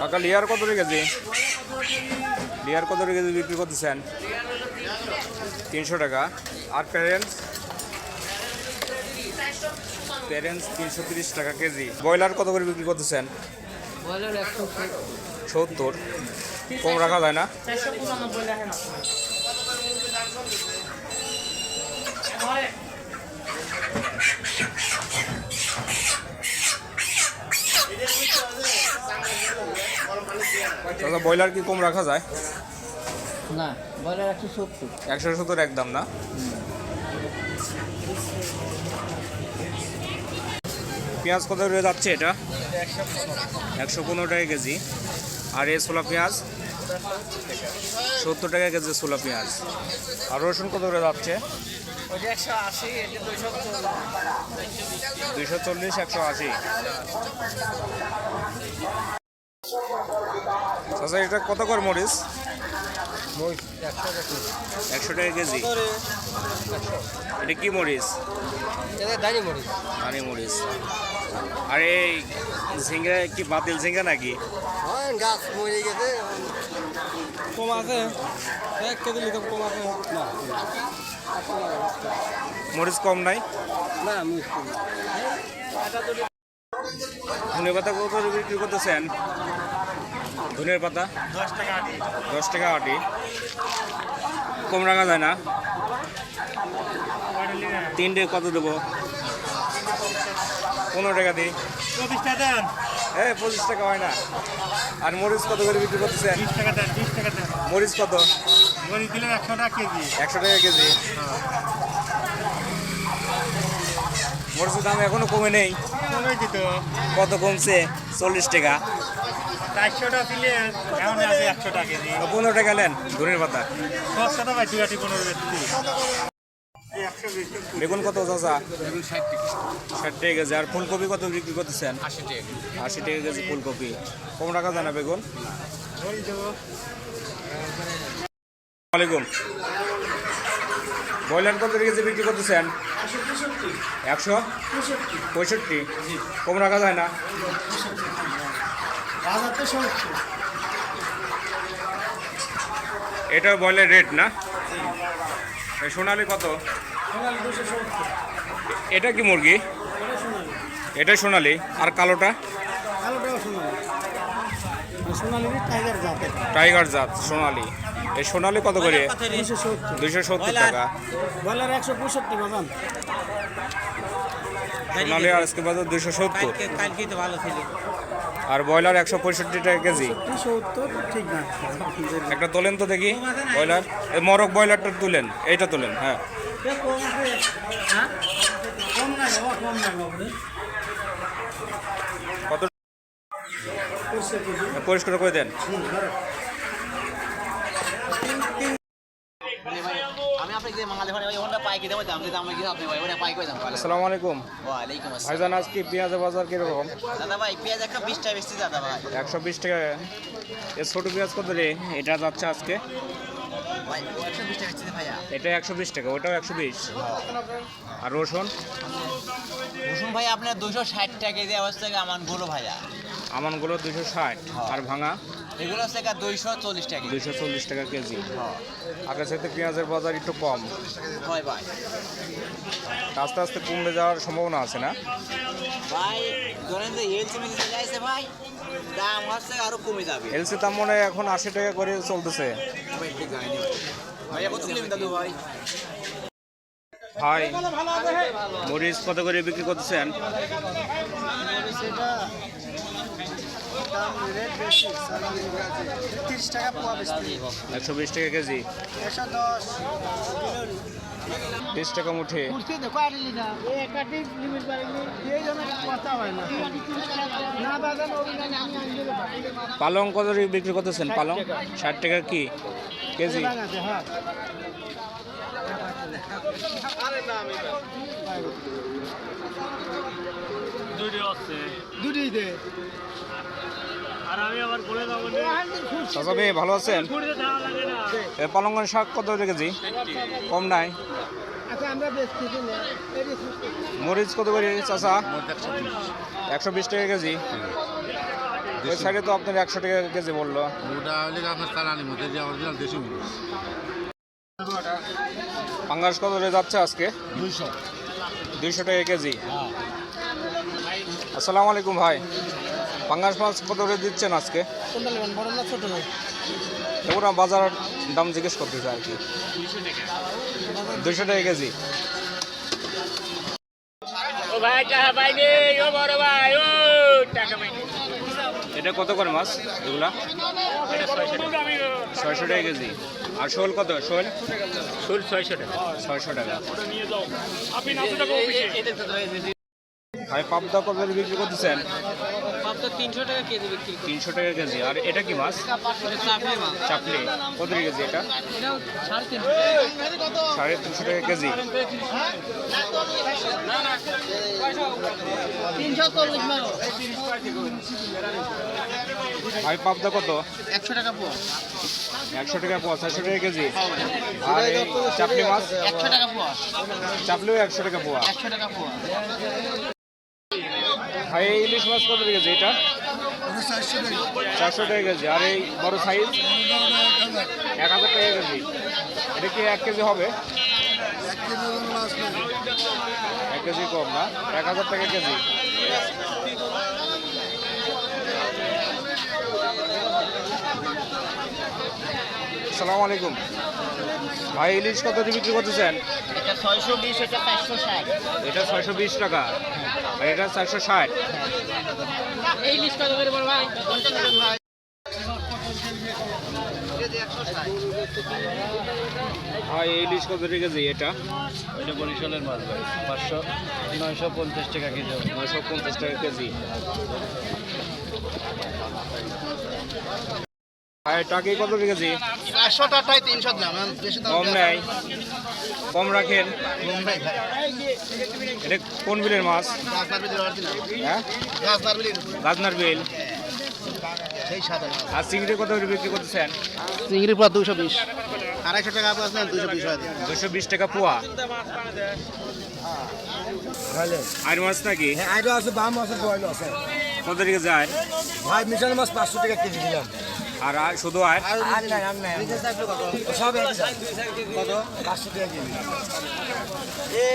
কাকা, লিয়ার কত কেজি? লিয়ার কত কেজি বিক্রি করতেছেন? তিনশো টাকা। আর প্যারেন্টস প্যারেন্টস তিনশো তিরিশ টাকা কেজি। ব্রয়লার কত করে বিক্রি করতেছেন? সত্তর। কম রাখা যায় না? ব্রয়লার কি কম রাখা যায়? না বয়লার একশো সত্তর। একশো সত্তর একদম না? পেঁয়াজ কত করে যাচ্ছে এটা? একশো পনেরো টাকা কেজি। আর এ ছোলা পেঁয়াজ? সত্তর টাকা কেজি ছোলা পেঁয়াজ। আর রসুন কত করে যাচ্ছে? দুইশো চল্লিশ একশো আশি। আচ্ছা এটা কত করে মরিচ? একশো টাকা কেজি। এটা কি মরিচ? দাঁড়ি মরিচ। আরে মরিচ। আর এই ঝিঙ্গা কি বাতিল ঝিঙ্গা নাকি? গাছ মরে গেছে। কম আছে। এক কেজি লিটার কম আছে। না। মরিচ কম নাই? না মিষ্টি ধনে পাতা কত বিক্রি করতেছেন? ধনের পাতা? দশ টাকা আটি। টাকা কম রাখা যায় না তিনটে কত দেবো? পনেরো টাকা দিই পঁচিশটা দেন এ পঁচিশ টাকা হয় না। আর মরিচ কত করে বিক্রি করতেছেন বিশ টাকা দেন বিশ টাকা দেন মরিচ কত? মরিচ দিলে একশো টাকা কেজি একশো টাকা কেজি। মরিচের দাম এখনও কমে নেই। কমে দিত। কত কমছে? চল্লিশ টাকা। চারশোটা দিলে এখন আছে একশো টাকা কেজি তো পনেরো ধনের পাতা? পনেরো বেগুন কত চাচা? ষাট টাকা। কেজি। আর ফুলকপি কত বিক্রি করতেছেন? আশি টাকা আশি টাকা কেজি ফুলকপি। কম রাখা যায় না বেগুন? ওয়ালাইকুম। ব্রয়লার কত কেজি বিক্রি করতেছেন? একশো? পঁয়ষট্টি। কম রাখা যায় না? এটা ব্রয়লার রেট না? এই সোনালি কত? এটা কি মুরগি? এটা সোনালি। আর কালোটা? টাইগার জাতের টাইগার জাত সোনালি। এই সোনালি কত করে? দুশো সত্তর। দুইশো সত্তর টাকা। বলার একশো পঁয়ষট্টি বাজান সোনালি আর আজকে বাজার দুইশো সত্তর। কালকে তো ভালো ছিল। আর ব্রয়লার একশো পঁয়ষট্টি টাকা কেজি। ঠিক না। একটা তোলেন তো দেখি ব্রয়লার। এই মরক ব্রয়লারটা তুলেন এইটা তোলেন হ্যাঁ। হ্যাঁ? কত পরিষ্কার করে দেন আমি আপনাকে যে মাঙালি ভাই ওটা পাই কি দেবো দাম দিতে আমরা কি আপনি ভাই ওটা পাই করে দাম আসসালামু আলাইকুম। ভাইজান আজকে পেঁয়াজের বাজার কীরকম? দাদা ভাই পেঁয়াজ একটা বিশ টাকা বেশি দাদা ভাই একশো বিশ টাকা। এ ছোটো পেঁয়াজ কত রে? এটা যাচ্ছে আজকে? একশো বিশ টাকা এটা একশো বিশ টাকা ওটাও একশো বিশ। আর রসুন? রসুন ভাই আপনার দুশো ষাট টাকা অবস্থা আমারগুলো ভাইয়া। আমানগুলো দুশো ষাট। আর ভাঙা? এগুলো হচ্ছে দুইশো চল্লিশ টাকা কেজি। দুশো চল্লিশ টাকা কেজি। আগের সাথে পেঁয়াজের বাজার একটু কম। হয় ভাই। আস্তে আস্তে কমে যাওয়ার সম্ভাবনা আছে না? ভাই ধরেন যে এলসি মেসি যাইছে ভাই দাম হচ্ছে আরও কমে যাবে। এলসি দাম মনে এখন আশি টাকা করে চলতেছে। ভাই কত কিলো দাদু ভাই। ভাই মরিচ কত করে বিক্রি করতেছেন? তিরিশ টাকা পোয়া বেশি একশো বিশ টাকা কেজি। একশো দশ বিশ টাকা মুঠে। হয় পালং কত বিক্রি করতেছেন? পালং? ষাট টাকা কি? কেজি? দুটি আছে। দুটি চাচা ভাই ভালো আছেন? এ পালং শাক কত করে কেজি? কম নাই। আচ্ছা মরিচ কত করে চাষা একশো বিশ। টাকা কেজি। ওই সাইডে তো আপনার একশো টাকা কেজি বলল। পাঙ্গাস কত করে যাচ্ছে আজকে? দুইশো। দুইশো টাকা কেজি। আসসালামু আলাইকুম ভাই। পাঙ্গাস মাছ কত করে দিচ্ছেন আজকে? কোনটা নেবেন বড় না ছোট ভাই ওরা বাজার দাম জিজ্ঞেস করতেছে আর কি। দুইশো টাকা কেজি। এটা কত করে মাছ এগুলা? ছয়শো টাকা কেজি। আর শোল কত? শোল? শোল ছয়শো টাকা। ছয়শো টাকা। ভাই পাবদা কত বিক্রি করতেছেন? তিনশো টাকা কেজি বিক্রি তিনশো টাকা কেজি। আর এটা কি মাছ? চাপড়ে মাছ। চাপলি কত কেজি এটা? সাড়ে তিনশো সাড়ে তিনশো টাকা কেজি। ভাই পাবদা কত? একশো টাকা পোয়া। একশো টাকা পোয়া ছয়শো টাকা কেজি। আর চাপলি মাছ? একশো টাকা পোয়া। চাপলিও একশো টাকা পোয়া। একশো টাকা পোয়া। ভাই ইলিশ মাছ কত কেজি এটা? চারশো টাকা কেজি। আর এই বড় সাইজ? এক হাজার টাকা কেজি। এটা কি এক কেজি হবে? এক কেজি কম না? এক হাজার টাকা কেজি। আসসালামু আলাইকুম। ভাই ইলিশ কত দিয়ে বিক্রি করতেছেন? এটা ছয়শো বিশ এটা চারশো ষাট। এটা ছয়শো বিশ টাকা। এটা চারশো ষাট। এই ইলিশ কত টাকা কেজি এটা? এটা বরিশালের মাছ ভাই। পাঁচশো নয়শো পঞ্চাশ টাকা কেজি নয়শো পঞ্চাশ টাকা কেজি। ভাই টাকি কত টাকা কেজি একশো টাকায় তিনশো গ্রাম কম নেয়। কম রাখেন। এটা কোন বিলের মাছ? হ্যাঁ? গাজনার বিল। আর চিংড়ি কত করে বিক্রি করতেছেন? চিংড়ির পর দুশো বিশ। আড়াইশো টাকা আপনার দুশো বিশ দুশো বিশ টাকা পোয়া। আর মাছ নাকি? হ্যাঁ আইডো আছে বাম আছে বয়ল আছে। কত টাকা যায়? ভাই মিশাল মাছ পাঁচশো টাকা কেজি দিলাম। আর আর শুধু আর আর নাই আর নাই সব এক। কত? পাঁচশো টাকা কেজি। এ